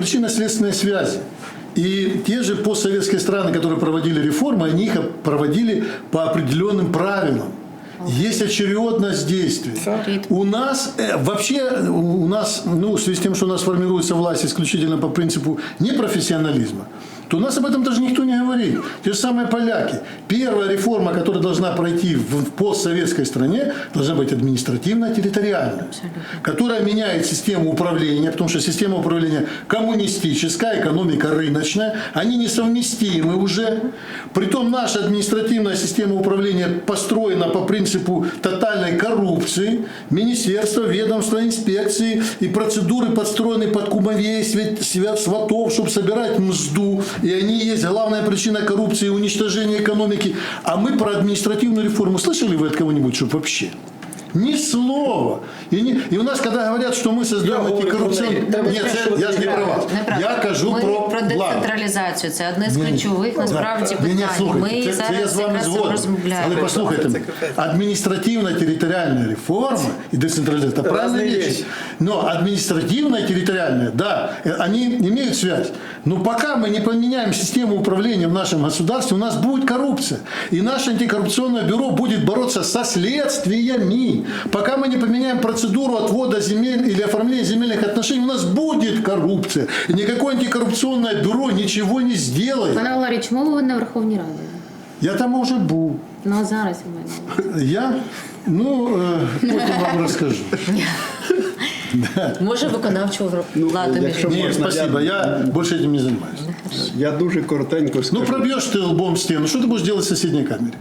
причинно-следственные связи. И те же постсоветские страны, которые проводили реформы, они их проводили по определенным правилам. Есть очередность действий. У нас э, вообще, у нас, ну, в связи с тем, что у нас формируется власть исключительно по принципу непрофессионализма, то у нас об этом даже никто не говорит. Те же самые поляки. Первая реформа, которая должна пройти в постсоветской стране, должна быть административно-территориальная, которая меняет систему управления, потому что система управления коммунистическая, экономика рыночная, они несовместимы уже. Притом наша административная система управления построена по принципу тотальной коррупции. Министерство, ведомства, инспекции и процедуры подстроены под кумовей, свят- свят- сватов, чтобы собирать мзду. И они есть главная причина коррупции и уничтожения экономики. А мы про административную реформу слышали вы от кого-нибудь, что вообще? Ни слова. И, не- и у нас, когда говорят, что мы создаем Я антикоррупционные... неї. Нет, це, я ж не про вас. Неправда. Я кажу Ми про, про владу децентралізацію. Це одне з ключових насправді Ні, ні, питань. слухайте, Ми це, це я зараз з вами якраз згоден. Але розмовляємо. послухайте, мене. адміністративна територіальна реформа і децентралізація – це правильные Разные вещи. вещи. Но административная территориальная, да, э, они имеют связь. Но пока мы не поменяем систему управления в нашем государстве, у нас будет коррупция. И наше антикоррупционное бюро будет бороться со следствиями. Пока мы не поменяем процедуру отвода земель или оформления земельных отношений, у нас будет коррупция. И никакое антикоррупционное бюро ничего не сделает. Пане Валерій, чому ви не в Верховній Раді? Я там уже был. Ну а зараз у мене. Я, ну, э, потом вам расскажу. Може виконавчу владу якщо між можна, Нет, спасибо, я больше этим не занимаюсь. Я дуже коротенько Ну, скажу. пробьешь ты лбом стену, что ты будешь делать в соседней камере?